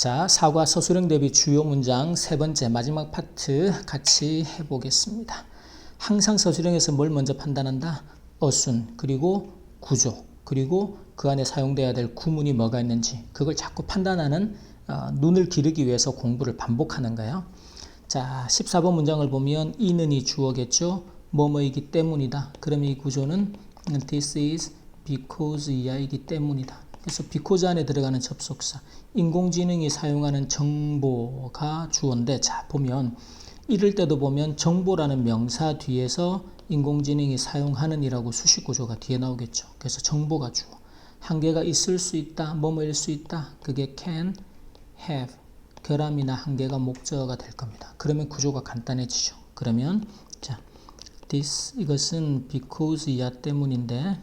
자, 사과 서술형 대비 주요 문장 세 번째 마지막 파트 같이 해보겠습니다. 항상 서술형에서 뭘 먼저 판단한다? 어순, 그리고 구조, 그리고 그 안에 사용돼야 될 구문이 뭐가 있는지 그걸 자꾸 판단하는 어, 눈을 기르기 위해서 공부를 반복하는 거예요. 자, 14번 문장을 보면 이는 이 주어겠죠. 뭐뭐이기 때문이다. 그럼 이 구조는 this is because 이하이기 때문이다. 그래서 because 안에 들어가는 접속사 인공지능이 사용하는 정보가 주어인데 자 보면 이럴 때도 보면 정보라는 명사 뒤에서 인공지능이 사용하는 이라고 수식 구조가 뒤에 나오겠죠. 그래서 정보가 주어. 한계가 있을 수 있다. 뭐뭐일 수 있다. 그게 can, have. 결함이나 한계가 목적어가 될 겁니다. 그러면 구조가 간단해지죠. 그러면 자, this 이것은 because 이하 때문인데 자,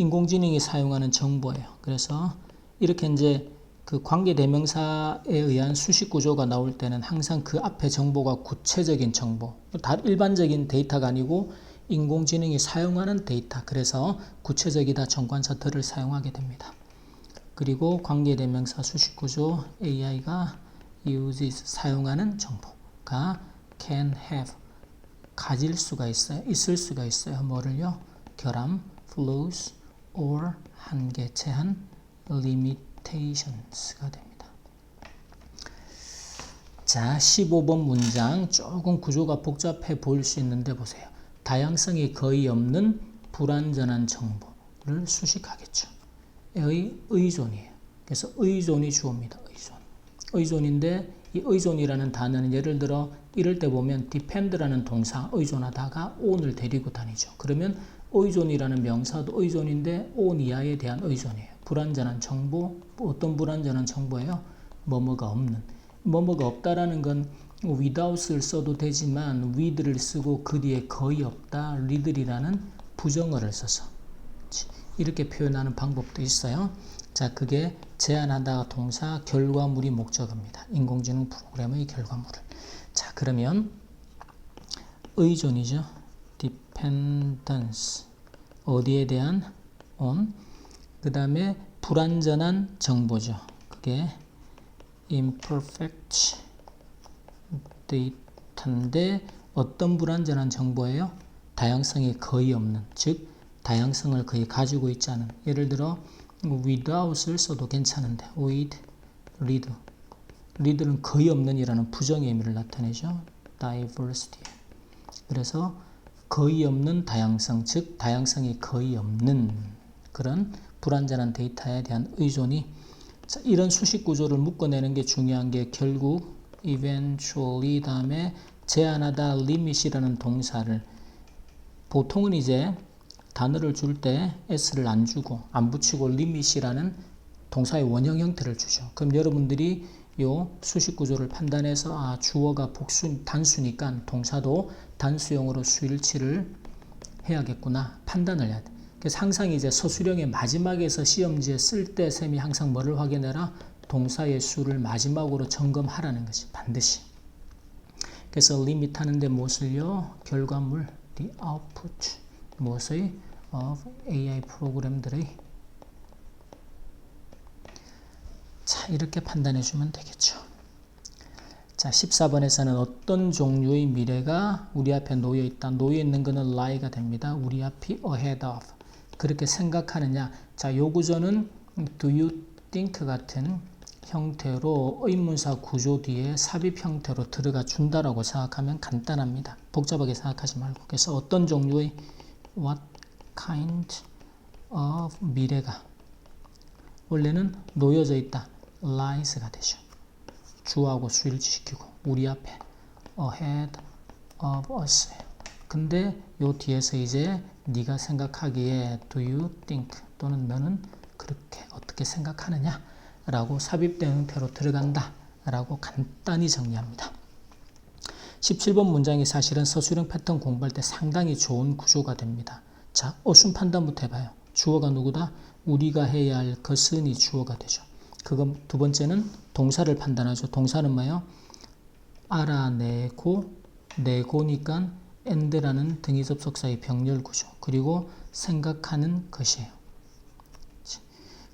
인공지능이 사용하는 정보예요. 그래서 이렇게 이제 그 관계 대명사에 의한 수식 구조가 나올 때는 항상 그 앞에 정보가 구체적인 정보, 다 일반적인 데이터가 아니고 인공지능이 사용하는 데이터. 그래서 구체적이다 정관사 들을 사용하게 됩니다. 그리고 관계 대명사 수식 구조 AI가 uses 사용하는 정보가 can have 가질 수가 있어요. 있을 수가 있어요. 뭐를요? 결함, flaws or 한계, 제한, limitations가 됩니다. 자, 15번 문장 조금 구조가 복잡해 보일 수 있는데 보세요. 다양성이 거의 없는 불완전한 정보를 수식하겠죠. 의 의존이에요. 그래서 의존이 주어입니다. 의존. 의존인데 이 의존이라는 단어는 예를 들어 이럴 때 보면 depend라는 동사 의존하다가 on을 데리고 다니죠. 그러면 의존이라는 명사도 의존인데 on 이하에 대한 의존이에요. 불완전한 정보, 어떤 불완전한 정보예요? 뭐뭐가 없는. 뭐뭐가 없다라는 건 without을 써도 되지만 with를 쓰고 그 뒤에 거의 없다, 리들이라는 부정어를 써서 이렇게 표현하는 방법도 있어요. 자, 그게 제안하다 동사 결과물이 목적어입니다. 인공지능 프로그램의 결과물을. 자, 그러면 의존이죠. Dependence 어디에 대한 on 그 다음에 불완전한 정보죠. 그게 imperfect data인데 어떤 불완전한 정보예요? 다양성이 거의 없는 즉 다양성을 거의 가지고 있지 않은 예를 들어 without을 써도 괜찮은데 with, read read는 거의 없는 이라는 부정의 의미를 나타내죠. diversity 그래서 거의 없는 다양성 즉 다양성이 거의 없는 그런 불완전한 데이터에 대한 의존이 자, 이런 수식 구조를 묶어내는 게 중요한 게 결국 eventually 다음에 제한하다 limit이라는 동사를 보통은 이제 단어를 줄 때 s를 안 주고 안 붙이고 limit이라는 동사의 원형 형태를 주죠. 그럼 여러분들이 요 수식 구조를 판단해서 아 주어가 복수 단수니까 동사도 단수형으로 수일치를 해야겠구나 판단을 해야 돼. 그래서 항상 이제 서술형의 마지막에서 시험지에 쓸때 셈이 항상 뭐를 확인해라 동사의 수를 마지막으로 점검하라는 것이 반드시. 그래서 리밋 하는데 무엇을요? 결과물 the output 무엇의 of AI 프로그램들의 자 이렇게 판단해 주면 되겠죠. 자 14번에서는 어떤 종류의 미래가 우리 앞에 놓여 있다. 놓여 있는 것은 lie가 됩니다. 우리 앞이 ahead of 그렇게 생각하느냐. 자 요 구조는 do you think 같은 형태로 의문사 구조 뒤에 삽입 형태로 들어가 준다라고 생각하면 간단합니다. 복잡하게 생각하지 말고. 그래서 어떤 종류의 what kind of 미래가 원래는 놓여져 있다. Lies가 되죠. 주하고 수 일치시키고 우리 앞에 ahead of us. 근데 요 뒤에서 이제 네가 생각하기에 do you think 또는 너는 그렇게 어떻게 생각하느냐 라고 삽입된 형태로 들어간다 라고 간단히 정리합니다. 17번 문장이 사실은 서술형 패턴 공부할 때 상당히 좋은 구조가 됩니다. 자, 어순 판단부터 해봐요. 주어가 누구다? 우리가 해야 할 것은 이 주어가 되죠. 그건 두 번째는 동사를 판단하죠. 동사는 뭐예요? 알아내고 내고니까 and라는 등위 접속사의 병렬 구조 그리고 생각하는 것이에요.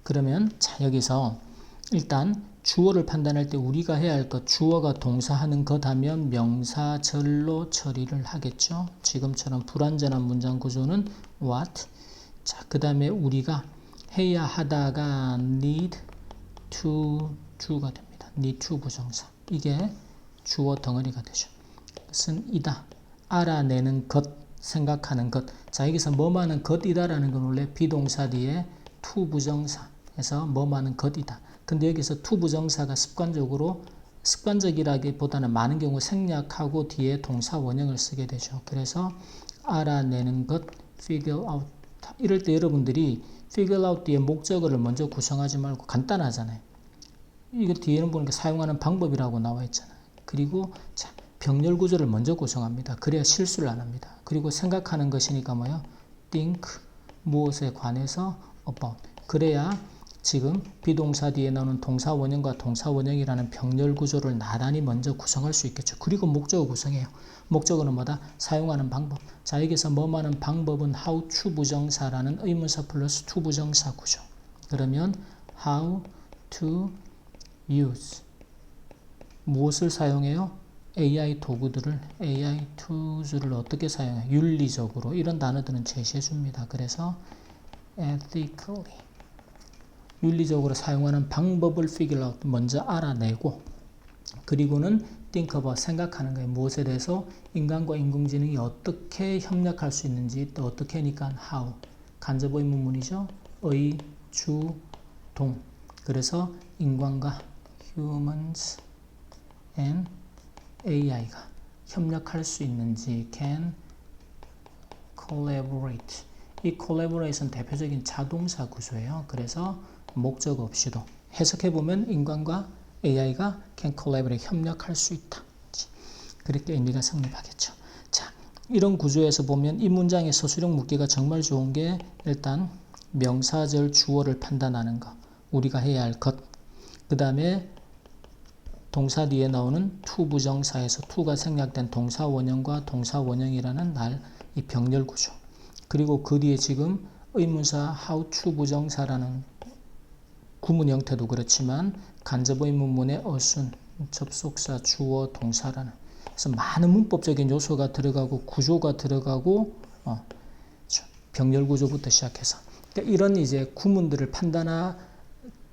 그러면 자 여기서 일단 주어를 판단할 때 우리가 해야 할 것, 주어가 동사하는 것 하면 명사절로 처리를 하겠죠. 지금처럼 불완전한 문장 구조는 what. 자, 그 다음에 우리가 해야 하다가 need to do가 됩니다. need to 부정사. 이게 주어 덩어리가 되죠. 그것은 이다. 알아내는 것, 생각하는 것. 자, 여기서 뭐하는 것이다라는 건 원래 비동사 뒤에 to 부정사에서 뭐하는 것이다. 근데 여기서 to 부정사가 습관적으로 습관적이라기보다는 많은 경우 생략하고 뒤에 동사 원형을 쓰게 되죠. 그래서 알아내는 것, figure out. 이럴 때 여러분들이 figure out 뒤에 목적어를 먼저 구성하지 말고 간단하잖아요. 이거 뒤에는 보니까 사용하는 방법이라고 나와 있잖아요. 그리고 자, 병렬 구조를 먼저 구성합니다. 그래야 실수를 안 합니다. 그리고 생각하는 것이니까 뭐요? think 무엇에 관해서 about. 그래야 지금 비동사 뒤에 나오는 동사 원형과 동사 원형이라는 병렬 구조를 나란히 먼저 구성할 수 있겠죠. 그리고 목적어 구성해요. 목적어는 뭐다? 사용하는 방법. 자, 여기서 뭐하는 방법은 how to 부정사라는 의문사 플러스 to 부정사 구조. 그러면 how to use 무엇을 사용해요? AI 도구들을 AI tools를 어떻게 사용해? 윤리적으로 이런 단어들은 제시해 줍니다. 그래서 ethically 윤리적으로 사용하는 방법을 figure out 먼저 알아내고 그리고는 think about 생각하는 거예요. 무엇에 대해서 인간과 인공지능이 어떻게 협력할 수 있는지 또 어떻게 하니까 how 간접 의 문문이죠. 의, 주, 동 그래서 인간과 humans and AI가 협력할 수 있는지 can collaborate 이 collaboration 대표적인 자동사 구조예요. 그래서 목적 없이도 해석해 보면 인간과 AI가 can collaborate 협력할 수 있다. 그렇게 의미가 성립하겠죠. 자, 이런 구조에서 보면 이 문장의 서술형 묻기가 정말 좋은 게 일단 명사절 주어를 판단하는 것, 우리가 해야 할 것, 그 다음에 동사 뒤에 나오는 to 부정사에서 to가 생략된 동사 원형과 동사 원형이라는 날 이 병렬 구조. 그리고 그 뒤에 지금 의문사 how to 부정사라는 구문 형태도 그렇지만 간접 의문문의 어순, 접속사, 주어, 동사라는 그래서 많은 문법적인 요소가 들어가고 구조가 들어가고 어, 병렬 구조부터 시작해서 그러니까 이런 이제 구문들을 판단하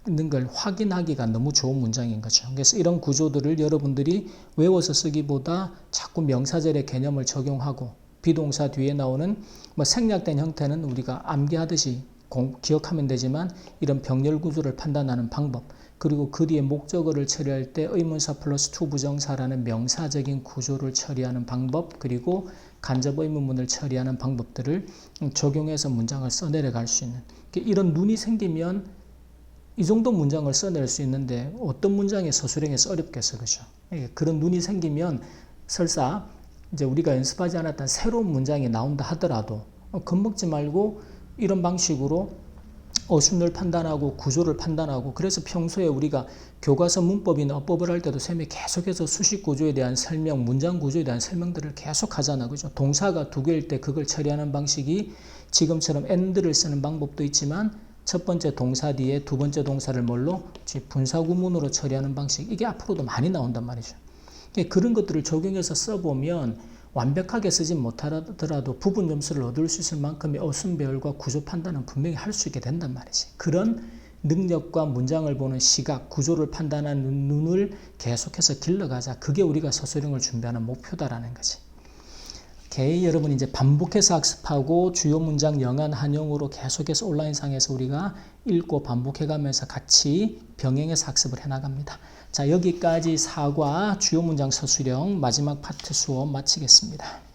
있는 걸 확인하기가 너무 좋은 문장인 거죠. 그래서 이런 구조들을 여러분들이 외워서 쓰기보다 자꾸 명사절의 개념을 적용하고 비동사 뒤에 나오는 뭐 생략된 형태는 우리가 암기하듯이 공, 기억하면 되지만 이런 병렬 구조를 판단하는 방법 그리고 그 뒤에 목적어를 처리할 때 의문사 플러스 투 부정사라는 명사적인 구조를 처리하는 방법 그리고 간접 의문문을 처리하는 방법들을 적용해서 문장을 써내려갈 수 있는 이런 눈이 생기면 이 정도 문장을 써낼 수 있는데 어떤 문장이 서술형에서 어렵겠어 그죠? 예, 그런 눈이 생기면 설사 이제 우리가 연습하지 않았던 새로운 문장이 나온다 하더라도 겁먹지 말고 이런 방식으로 어순을 판단하고 구조를 판단하고 그래서 평소에 우리가 교과서 문법이나 어법을 할 때도 쌤이 계속해서 수식 구조에 대한 설명, 문장 구조에 대한 설명들을 계속 하잖아. 그죠? 동사가 두 개일 때 그걸 처리하는 방식이 지금처럼 and를 쓰는 방법도 있지만 첫 번째 동사 뒤에 두 번째 동사를 뭘로? 분사 구문으로 처리하는 방식. 이게 앞으로도 많이 나온단 말이죠. 그런 것들을 적용해서 써보면 완벽하게 쓰진 못하더라도 부분 점수를 얻을 수 있을 만큼의 어순 배열과 구조 판단은 분명히 할 수 있게 된단 말이지. 그런 능력과 문장을 보는 시각, 구조를 판단하는 눈을 계속해서 길러가자. 그게 우리가 서술형을 준비하는 목표다라는 거지. 오케이. 여러분 이제 반복해서 학습하고 주요 문장 영한 한영으로 계속해서 온라인상에서 우리가 읽고 반복해가면서 같이 병행해서 학습을 해나갑니다. 자, 여기까지 사과 주요 문장 서술형 마지막 파트 수업 마치겠습니다.